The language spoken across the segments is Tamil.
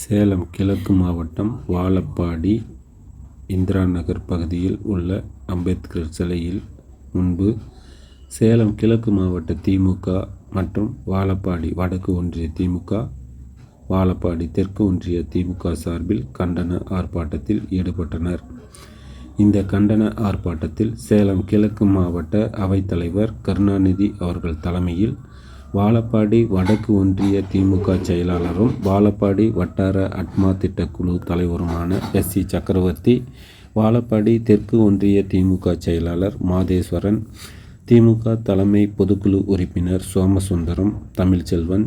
சேலம் கிழக்கு மாவட்டம் வாழப்பாடி இந்திரா நகர் பகுதியில் உள்ள அம்பேத்கர் சிலையில் முன்பு சேலம் கிழக்கு மாவட்ட திமுக மற்றும் வாழப்பாடி வடக்கு ஒன்றிய திமுக வாழப்பாடி தெற்கு ஒன்றிய திமுக சார்பில் கண்டன ஆர்ப்பாட்டத்தில் ஈடுபட்டனர். இந்த கண்டன ஆர்ப்பாட்டத்தில் சேலம் கிழக்கு மாவட்ட அவைத்தலைவர் கருணாநிதி அவர்கள் தலைமையில் வாழப்பாடி வடக்கு ஒன்றிய திமுக செயலாளரும் வாழப்பாடி வட்டார அட்மா திட்டக்குழு தலைவருமான எஸ். சி. சக்கரவர்த்தி வாழப்பாடி தெற்கு ஒன்றிய திமுக செயலாளர் மாதேஸ்வரன் திமுக தலைமை பொதுக்குழு உறுப்பினர் சோமசுந்தரம் தமிழ்ச்செல்வன்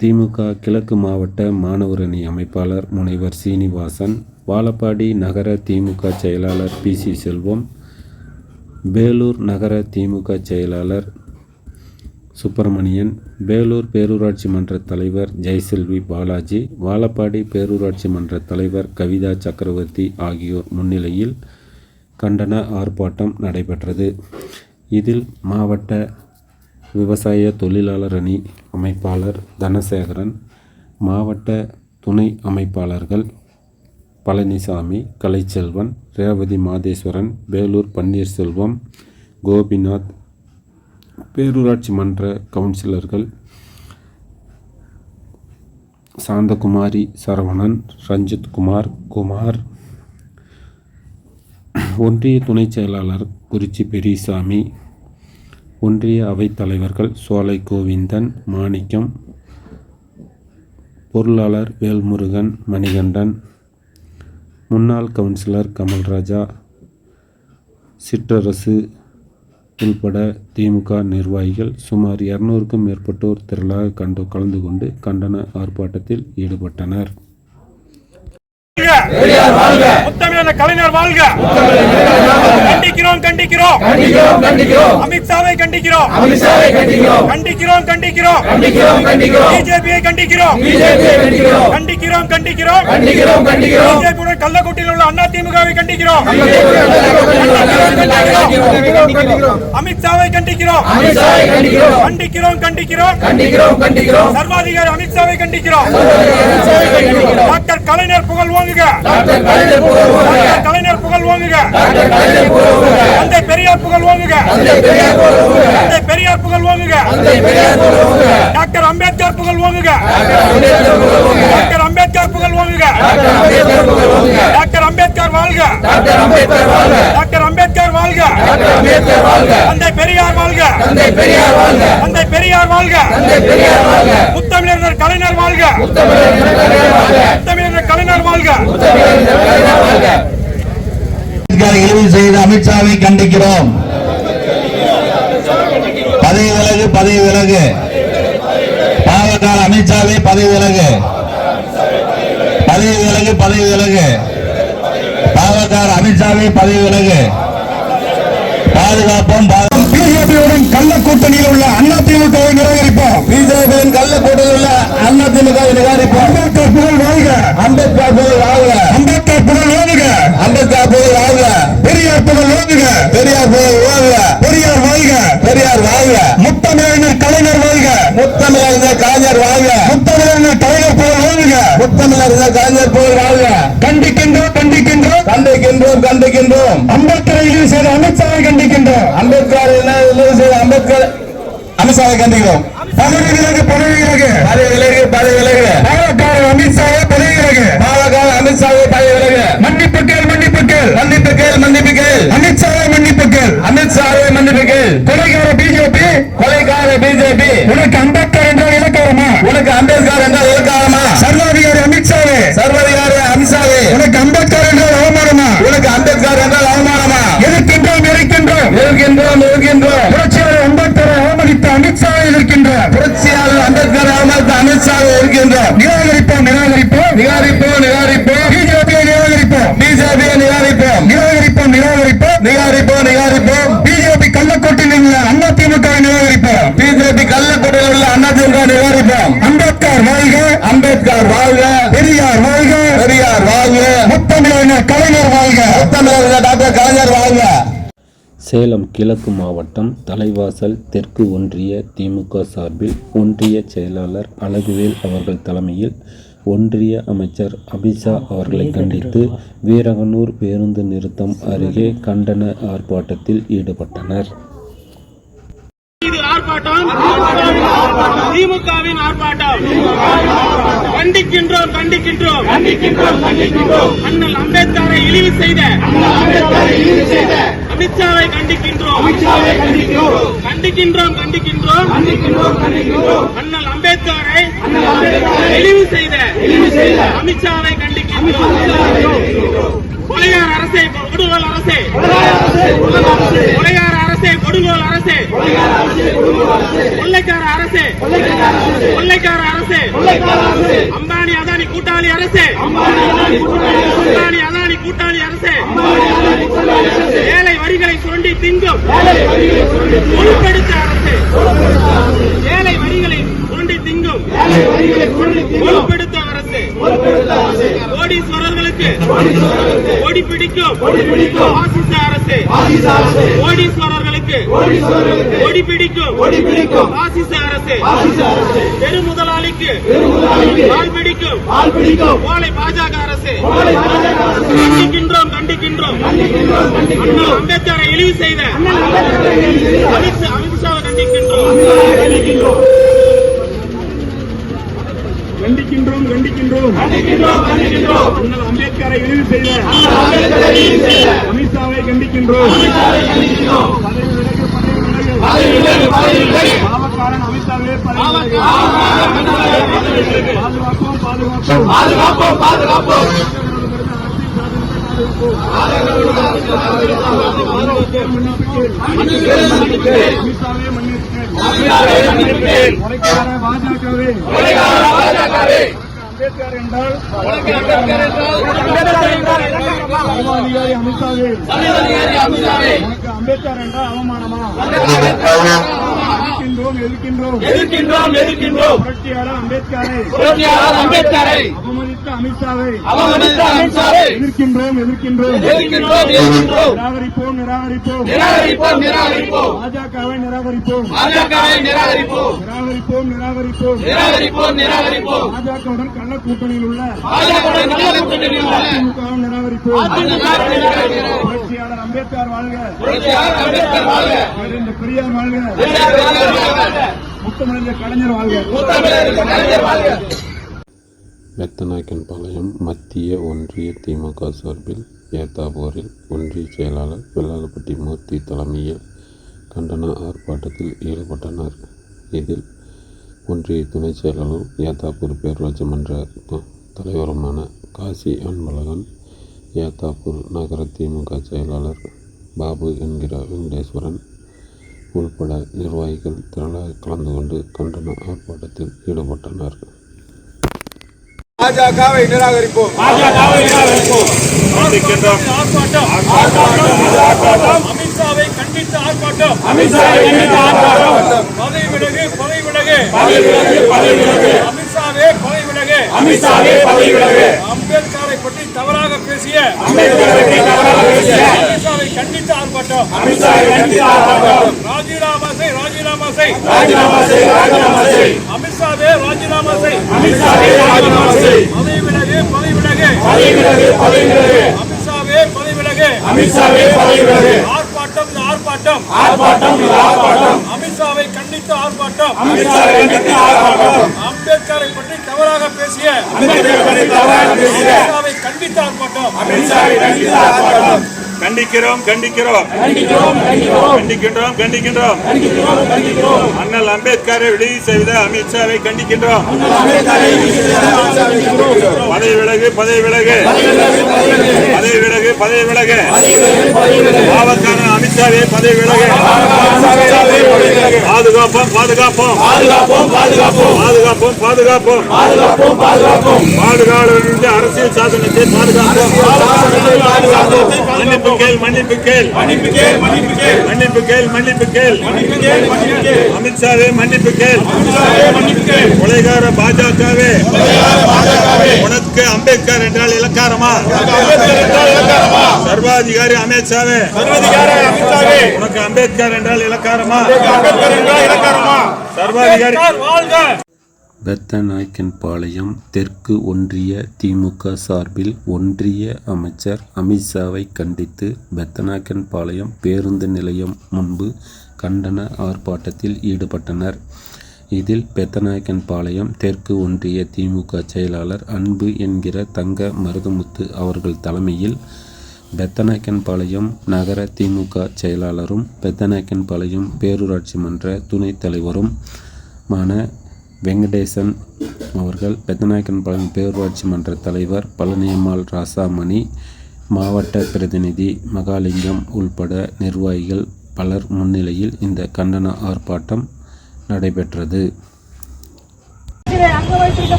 திமுக கிழக்கு மாவட்ட மாணவரணி அமைப்பாளர் முனைவர் சீனிவாசன் வாழப்பாடி நகர திமுக செயலாளர் பி. சி. செல்வம் வேலூர் நகர திமுக செயலாளர் சுப்பிரமணியன் வேலூர் பேரூராட்சி மன்ற தலைவர் ஜெயசெல்வி பாலாஜி வாழப்பாடி பேரூராட்சி மன்ற தலைவர் கவிதா சக்கரவர்த்தி ஆகியோர் முன்னிலையில் கண்டன ஆர்ப்பாட்டம் நடைபெற்றது. இதில் மாவட்ட விவசாய தொழிலாளர் அணி அமைப்பாளர் தனசேகரன் மாவட்ட துணை அமைப்பாளர்கள் பழனிசாமி கலைச்செல்வன் ரேவதி மாதேஸ்வரன் வேலூர் பன்னீர்செல்வம் கோபிநாத் பேரூராட்சி மன்ற கவுன்சிலர்கள் சாந்தகுமாரி சரவணன் ரஞ்சித் குமார் குமார் ஒன்றிய துணை செயலாளர் குறிச்சி பெரியசாமி ஒன்றிய அவைத் தலைவர்கள் சோலை கோவிந்தன் மாணிக்கம் பொருளாளர் வேல்முருகன் மணிகண்டன் முன்னாள் கவுன்சிலர் கமல்ராஜா சிற்றரசு உள்பட திமுக நிர்வாகிகள் சுமார் இருநூறுக்கும் மேற்பட்டோர் திரளாக கண்டு கலந்து கொண்டு கண்டன ஆர்ப்பாட்டத்தில் ஈடுபட்டனர். முத்தமிழன கலைஞர் வாழ்க கண்டிக்கிறோம் கண்டிக்கிறோம் அமித்ஷாவை கண்டிக்கிறோம் கண்டிக்கிறோம் கண்டிக்கிறோம் பிஜேபியை கண்டிக்கிறோம் கண்டிக்கிறோம் கண்டிக்கிறோம் பிஜேபியுடன் கள்ளக்குட்டியில் உள்ள அண்ணா திமுகவை கண்டிக்கிறோம் அமித்ஷாவை கண்டிக்கிறோம் கண்டிக்கிறோம் கண்டிக்கிறோம் சர்வாதிகாரி அமித்ஷாவை கண்டிக்கிறோம் டாக்டர் கலைஞர் புகழ் ஓங்குக டாக்டர் கலைஞர் புகழ் ஓங்குக தந்தை பெரியார் புகழ் ஓங்குக தந்தை பெரியார் புகழ் ஓங்குக டாக்டர் அம்பேத்கர் புகழ் ஓங்குக டாக்டர் அம்பேத்கர் புகழ் ஓங்குக டாக்டர் அம்பேத்கர் வாழ்க டாக்டர் அம்பேத்கர் வாழ்க தந்தை பெரியார் வாழ்க தந்தை பெரியார் வாழ்க முத்தமிழர் கலைஞர் வாழ்க முத்தமிழர் கலைஞர் வாழ்க அம்பேத்கர் இழிவு செய்த அமித்ஷாவை கண்டிக்கிறோம். பதவி விலகு பதவி விலகு பாவக்கார அமித்ஷாவை பதவி விலகு பதவி விலகு பதவி விலகு பாவக்கார அமித்ஷாவை பதவி விலகு பாதுகாப்போம் பிஜேபியுடன் கள்ள கூட்டணியில் உள்ள அண்ணா திமுகவை நிராகரிப்போம். பிஜேபியின் கள்ள கூட்டணியில் உள்ள அண்ணா திமுகவை நிராகரிப்போம். அம்பேத்கர் புகழ் வாழ்க. அம்பேத்கர் புகழ் வாழ்க. அம்பேத்கர் புகழ் வாழ்க அம்பேத்கர் புகழ் வாழ்க வாழ்க. பெரியார் வாழ்க. பெரியார் வாழ்க. பெரியார் வாழ்க. முத்தமிழர் கலைஞர் வாழ்க. முத்தமிழர் கலைஞர் வாழ்க. முத்தமிழர் கலைஞர் புகழ் வாழ்க. முத்தமிழர் கலைஞர் புகழ் வாழ்க. கண்டிக்கின்றோம் கண்டிக்கின்றோம். கண்டிக்கின்றோம் கண்டிக்கின்றோம். அம்பேத்கரை இழிவு செய்த அமித்ஷாவை கண்டிக்கின்றோம். அம்பேத்கர் இழிவு செய்த அம்பேத்கர் அமித்ஷாவை கண்டிக்கிறோம். பதவி விலகு பதவி விலகு. பதவி விலகு பதவி விலகு. பாலக்கார அமித்ஷாவை பதவி விலகு. பாலக்கார அமித்ஷாவை பதவி விலகு. மன்னிப்பு கேள் மன்னிப்பு கேள் மன்னிப்பு கேள் மன்னிப்பு கேள் அமித்ஷாவை மன்னிப்பு கேள் அமித்ஷாவை மன்னிப்பு கேள் கொலைகார பிஜேபி கொலைகார பிஜேபி உனக்கு அம்பேத்கர் என்றால் இலக்காரமா உனக்கு அம்பேத்கர் என்றால் இலக்காரமா சர்வாதிகாரி அமித்ஷாவே. சர்வாதிகாரி அமித்ஷாவே. உனக்கு அம்பேத்கர் என்றால் அவமானமா? உனக்கு அம்பேத்கர் என்றால் அவமானமா? எதிர்க்கின்றோம் எதிர்க்கின்றோம். எதிர்க்கின்றோம் எதிர்க்கின்றோம். புரட்சியாளர் அம்பேத்கரை அவமதித்த அமித்ஷாவை எதிர்க்கின்றோம். புரட்சியாளர் அம்பேத்கரை அவமதித்த அமித்ஷாவை எதிர்க்கின்றோம். நிராகரிப்போம் நிராகரிப்போம். நிராகரிப்போம் நிராகரிப்போம். பிஜேபியை நிராகரிப்போம். பிஜேபியை நிராகரிப்போம். நிராகரிப்போம் நிராகரிப்போம். நிராகரிப்போம் நிராகரிப்போம். பிஜேபி கள்ளக்கோட்டில் உள்ள அண்ணா திமுக நிராகரிப்போம். பிஜேபி கள்ளக்கோட்டில் உள்ள அண்ணா திமுக நிராகரிப்போம். அம்பேத்கர் வாழ்க. பெரியார் வாழ்க. பெரியார் வாழ்க. முத்தமிழர் கலைஞர் வாழ்க. முத்தமிழர் டாக்டர் கலைஞர் வாழ்க. சேலம் கிழக்கு மாவட்டம் தலைவாசல் தெற்கு ஒன்றிய திமுக சார்பில் ஒன்றிய செயலாளர் அழகுவேல் அவர்கள் தலைமையில் ஒன்றிய அமைச்சர் அபிஷா அவர்களை கண்டித்து வீரகனூர் பேருந்து நிறுத்தம் அருகே கண்டன ஆர்ப்பாட்டத்தில் ஈடுபட்டனர். ஆர்ப்பாட்டம். திமுகவின் ஆர்ப்பாட்டம். கண்டிக்கின்றோம் கண்டிக்கின்றோம். அண்ணல் அம்பேத்கரை இழிவு செய்த. அமித்ஷாவை கண்டிக்கின்றோம். கண்டிக்கின்றோம் கண்டிக்கின்றோம். அண்ணல் அம்பேத்கரை இழிவு செய்த. அமித்ஷாவை கண்டிக்கின்றோம். கொலையார் அரசை கொடுங்கோல் அரசை கொலையார் அரசே கொடுங்கோல் அரசே கொள்ளைக்கார அரசே. கொள்ளைக்கார அரசு. அம்பானி அதானி கூட்டாளி அரசு. அம்பானி அதானி கூட்டாளி அரசு. ஏழை வரிகளை சுரண்டி திங்கும். பொருட்படுத்த அரசு. ஏழை வரிகளை சுரண்டி திங்கும். பொருட்படுத்த அரசு. கோடீஸ்வரர்களுக்கு ஓடி பிடிக்கும். பாசிச அரசு. ஒடி பிடிக்கும் ஒடி பெரு முதலாளிக்கு பெரு பிடிக்கும் பாஜக அரசு. கோலை கண்டிக்கின்றோம் கண்டிக்கின்றோம். அம்பேத்கரை இழிவு செய்த. அமித்ஷாவை கண்டிக்கின்றோம். கண்டிக்கின்றோம். கண்டிக்கின்றோம் கண்டிக்கின்றோம். இழிவு செய்த. அமித்ஷாவை கண்டிக்கின்றோம். அம்பேத்கர் என்றால் சர்வாதிகாரி அமித்ஷாவே அம்பேத்கர் என்றால் அவமானமா எதிர்க்கின்றோம் எதிர்க்கின்றோம். எதிர்க்கின்றோம் எதிர்க்கின்றோம். புரட்சியாளர் அம்பேத்கரை. புரட்சியாளர் அம்பேத்கரை. அவமதித்த அமித்ஷாவை. அவமதித்த அமித்ஷாவை. எதிர்க்கின்றோம் எதிர்க்கின்றோம். எதிர்க்கின்றோம் எதிர்க்கின்றோம். நிராகரிப்போம் நிராகரிப்போம். நிராகரிப்போம் நிராகரிப்போம். பாஜகவை நிராகரிப்போம். பாஜகவை நிராகரிப்போம். நிராகரிப்போம் நிராகரிப்போம். நிராகரிப்போம் நிராகரிப்போம். பாஜகவுடன் கள்ள கூட்டணியில் உள்ள பாஜகவுடன் நல்ல கூட்டணியில் உள்ள அதிமுகவும் நிராகரிப்போம். புரட்சியாளர் அம்பேத்கர் வாழ்க. புரட்சியாளர் அம்பேத்கர் வாழ்க. பெரியார் வாழ்க. முத்தமிழர் பாளையம் மத்திய ஒன்றிய திமுக சார்பில் ஏத்தாபூரில் ஒன்றிய செயலாளர் வெள்ளாளப்பட்டி மூர்த்தி தலைமையில் கண்டன ஆர்ப்பாட்டத்தில் ஈடுபட்டனர். இதில் ஒன்றிய துணை செயலாளரும் ஏத்தாப்பூர் பேரூராட்சி மன்ற த- தலைவருமான காசி அன்பழகன் ஏத்தாப்பூர் நகர திமுக செயலாளர் பாபு என்கிற வெங்கடேஸ்வரன் உள்பட நிர்வாகிகள் திரளாக கலந்து கொண்டு கண்டன ஆர்ப்பாட்டத்தில் ஈடுபட்டனர். பாஜகவை நிராகரிப்போம். அமித்ஷாவை கண்டித்து ஆர்ப்பாட்டம். பதவி விலகு பதவி விலகு. அமித்ஷாவே பதவி விலகு. அம்பேத்கரை பற்றி தவறாக பேசிய கண்டித்து ஆர்ப்பாட்டம். அமித்ஷாவே அமித்ஷாவே ஆர்ப்பாட்டம் ஆர்ப்பாட்டம். ஆர்ப்பாட்டம் அமித்ஷாவை கண்டித்து ஆர்ப்பாட்டம். ஆர்ப்பாட்டம். அம்பேத்கரை பற்றி தவறாக பேசிய அம்பேத்கரை பற்றி தவறாக பேசிய அமித்ஷாவை கண்டித்து ஆர்ப்பாட்டம். அமித்ஷாவை கண்டித்து ஆர்ப்பாட்டம். கண்டிக்கிறோம் கண்டிக்கிறோம். கண்டிக்கின்றோம் கண்டிக்கின்றோம். அண்ணல் அம்பேத்கரை விடுதி செய்த அமித்ஷாவை கண்டிக்கின்றோம். பதவி விலகு பதவி விலகு. பதவி விலகு பதவி விலகு. பாவக்காரன் அமித்ஷாவே பதவி விலக. பாதுகாப்போம் பாதுகாப்போம். பாதுகாப்போம் பாதுகாப்போம். பாதுகாவலர் அரசியல் சாசனத்தை பாதுகாப்போம். மன்னிப்பு கேள் மன்னிப்பு கேள். மன்னிப்பு கேள் மன்னிப்பு கேள். மன்னிப்பு கேள் மன்னிப்பு கேள் மன்னிப்பு கேள் மன்னிப்பு கேள் அமித்ஷாவே மன்னிப்பு கேள். மன்னிப்பு கேள் கொலைகார பாஜகவே. உனக்கு அம்பேத்கர் என்றால் இலக்காரமா? சர்வாதிகாரி அமித்ஷாவே. சர்வாதிகாரி உனக்கு அம்பேத்கர் என்றால் இலக்காரமா? அம்பேத்கர் என்றால் இலக்காரமா? சர்வாதிகாரி. வாழ்க! பெத்தநாயக்கன்பாளையம் தெற்கு ஒன்றிய திமுக சார்பில் ஒன்றிய அமைச்சர் அமித்ஷாவை கண்டித்து பெத்தநாயக்கன்பாளையம் பேருந்து நிலையம் முன்பு கண்டன ஆர்ப்பாட்டத்தில் ஈடுபட்டனர். இதில் பெத்தநாயக்கன்பாளையம் தெற்கு ஒன்றிய திமுக செயலாளர் அன்பு என்கிற தங்க மருதமுத்து அவர்கள் தலைமையில் பெத்தநாயக்கன்பாளையம் நகர திமுக செயலாளரும் பெத்தநாயக்கன்பாளையம் பேரூராட்சி மன்ற துணைத் தலைவரும் மான வெங்கடேசன் அவர்கள் பெத்தநாயக்கன்பாளையம் பேரூராட்சி மன்ற தலைவர் பழனியம்மாள் ராசாமணி மாவட்ட பிரதிநிதி மகாலிங்கம் உள்பட நிர்வாகிகள் பலர் முன்னிலையில் இந்த கண்டன ஆர்ப்பாட்டம் நடைபெற்றது.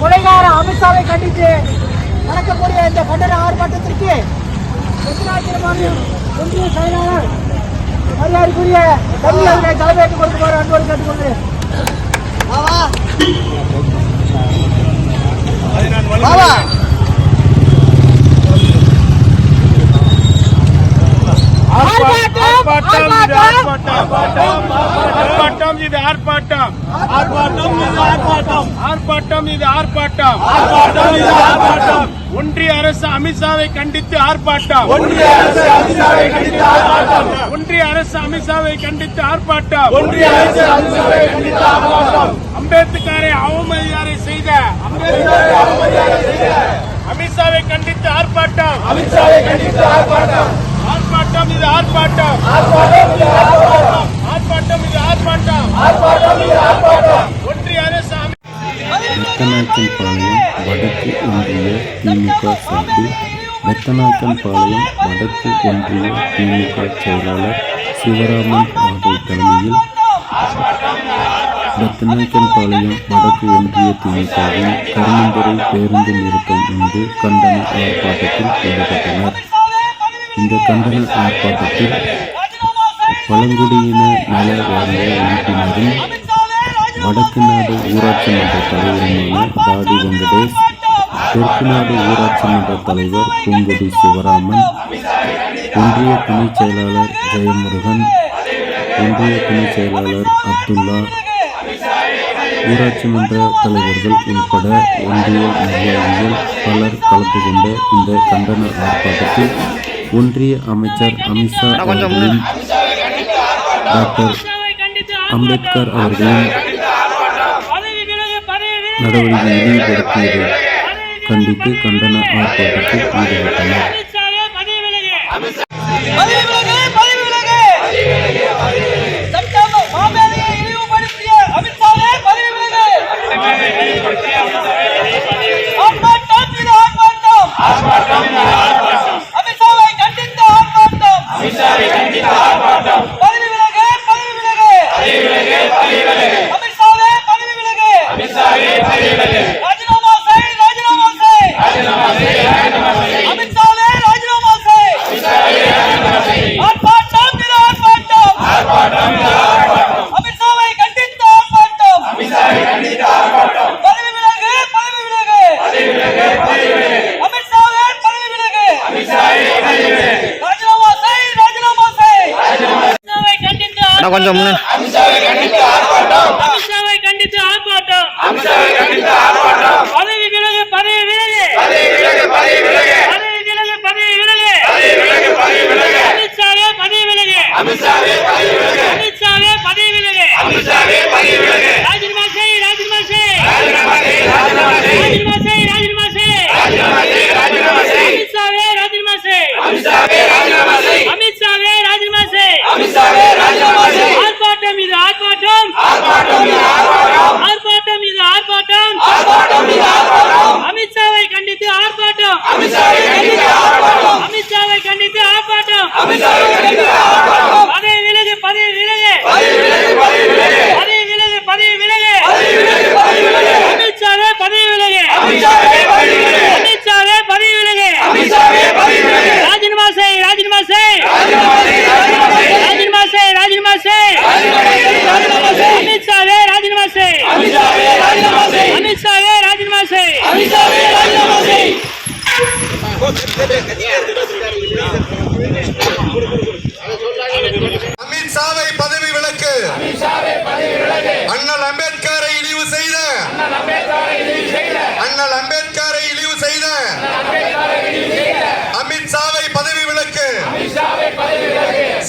கொலைகார அமித்ஷாவை கண்டித்து நடக்கக்கூடிய இந்த கண்டன ஆர்ப்பாட்டத்திற்கு ஒன்றிய செயலாளர் மரியாதைக்குரிய தம்பி அவர்களை தலைமையேற்றுக் கொடுக்குமாறு அன்போடு கேட்டுக்கொள்கிறேன். பாபா ஆர்ப்பாட்டம் இது ஆர்ப்பாட்டம். ஆர்ப்பாட்டம் இது ஆர்ப்பாட்டம். ஆர்ப்பாட்டம் இது ஆர்ப்பாட்டம். ஆர்ப்பாட்டம் இது ஒன்றிய அரசு அமித்ஷாவை கண்டித்து ஆர்ப்பாட்டம். ஒன்றிய அரசு அமித்ஷாவை கண்டித்து ஆர்ப்பாட்டம். ஒன்றிய அரசு அமித்ஷாவை கண்டித்து ஆர்ப்பாட்டம். ஒன்றிய அரசு அமித்ஷாவை கண்டித்து ஆர்ப்பாட்டம். அம்பேத்கரை அவமதியாரை செய்த. அம்பேத்கரை அவமதியாரை செய்த. அமித்ஷாவை கண்டித்து ஆர்ப்பாட்டம். அமித்ஷாவை கண்டித்து ஆர்ப்பாட்டம். ஆர்ப்பாட்டம் இது ஆர்ப்பாட்டம். ஆர்ப்பாட்டம் இது ஆர்ப்பாட்டம். ஆர்ப்பாட்டம் இது ஆர்ப்பாட்டம். ஆர்ப்பாட்டம் இது ஆர்ப்பாட்டம். பெத்தநாயக்கன்பாளையம் வடக்கு ஒன்றிய திமுக சார்பில் பெத்தநாயக்கன்பாளையம் வடக்கு ஒன்றிய திமுக செயலாளர் சிவராமன் அவர்கள் தலைமையில் பெத்தநாயக்கன்பாளையம் வடக்கு ஒன்றிய திமுகவின் கருமந்துறை பேருந்து நிறுத்தம் என்று கண்டன ஆர்ப்பாட்டத்தில் ஈடுபட்டனர். இந்த கண்டன ஆர்ப்பாட்டத்தில் பழங்குடியின நல வாரிய உறுப்பினரும் வடக்கு நாடு ஊராட்சி மன்ற தலைவருமான தாடி வெங்கடேஷ் தெற்கு நாடு ஊராட்சி மன்ற தலைவர் பூங்குடி சிவராமன் ஒன்றிய துணைச் செயலாளர் ஜெயமுருகன் ஒன்றிய துணைச் செயலாளர் அப்துல்லா ஊராட்சி மன்ற தலைவர்கள் உட்பட ஒன்றிய நிர்வாகிகள் பலர் கலந்து கொண்ட இந்த கண்டன ஆர்ப்பாட்டத்தில் ஒன்றிய அமைச்சர் அமித்ஷா அவர்களின் டாக்டர் அம்பேத்கர் அவர்களின் நடவடிக்கை இழிவுபடுத்தியதை. கண்டித்து கண்டன ஆர்ப்பாட்டத்தில் ஈடுபட்டனர். பதவி விலகு பதவி ஆர்ப்பாட்டம் அமித்ஷாவை கண்டித்து ஆர்ப்பாட்டம் பதவி விலகு பதவி விலகு அமித்ஷாவே பதவி விலகு ராஜினாமா செய் ராஜினாமா செய் அமித்ஷாவே ராஜினாமா செய் ஆர்ப்பாட்டம் இது ஆர்ப்பாட்டம் அமித்ஷாவை கண்டித்து ஆர்ப்பாட்டம் பதவி விலகு பதவி விலகு அமித்ஷாவே பதவி விலகு ராஜினாமா செய் ராஜினாமா செய் அமித்ஷாவை கண்டித்து கொஞ்சம் முன்ன அமித்ஷாவை கண்டித்து ஆர்ப்பாட்டம் பதவி விலகு பதவி விலகு பதவி விலகு பதவி விலகு பதவி விலகு அமித்ஷாவே பதவி விலகு அமித்ஷாவே பதவி விலகு ராஜினாமா செய் ராஜினாமா செய் ராஜினாமா செய் ராஜினாமா செய் அமித்ஷாவே ராஜினாமா செய் அமித்ஷாவே ராஜினாமா செய் ஆர்ப்பாட்டம் இது ஆர்ப்பாட்டம் ஆர்ப்பாட்டம் இது ஆர்ப்பாட்டம் அமித்ஷாவை கண்டித்து ஆர்ப்பாட்டம் அமித்ஷாவை பதவி விளக்கு அண்ணல் அம்பேத்கரை இழிவு செய்த. அண்ணல் அம்பேத்கரை இழிவு செய்த. அமித்ஷாவை பதவி விலக்கு.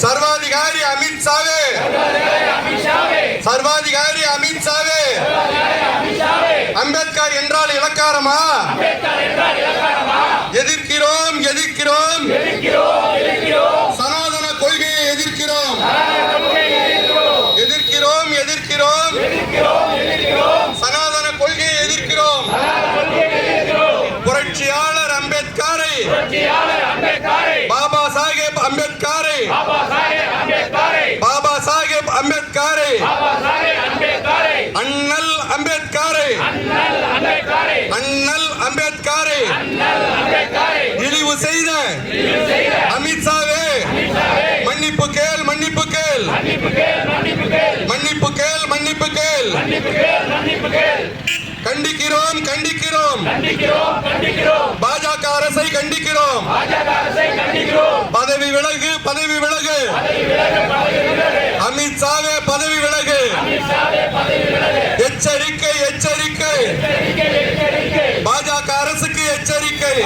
சர்வாதிகாரி அமித்ஷாவே சர்வாதிகாரி அமித்ஷாவே அம்பேத்கர் என்றால் இலக்காரமா? அம்பேத்கரை. அண்ணல் அம்பேத்கரை. அண்ணல் அம்பேத்கரை. இழிவு செய்த. அமித்ஷாவே மன்னிப்பு கேள் மன்னிப்பு கேள். மன்னிப்பு கேள் மன்னிப்பு கேள். கண்டிக்கிறோம் கண்டிக்கிறோம். பாஜக அரசை கண்டிக்கிறோம். பதவி விலகு பதவி விலகு. எச்சரிக்கை எச்சரிக்கை. பாஜக அரசுக்கு எச்சரிக்கை.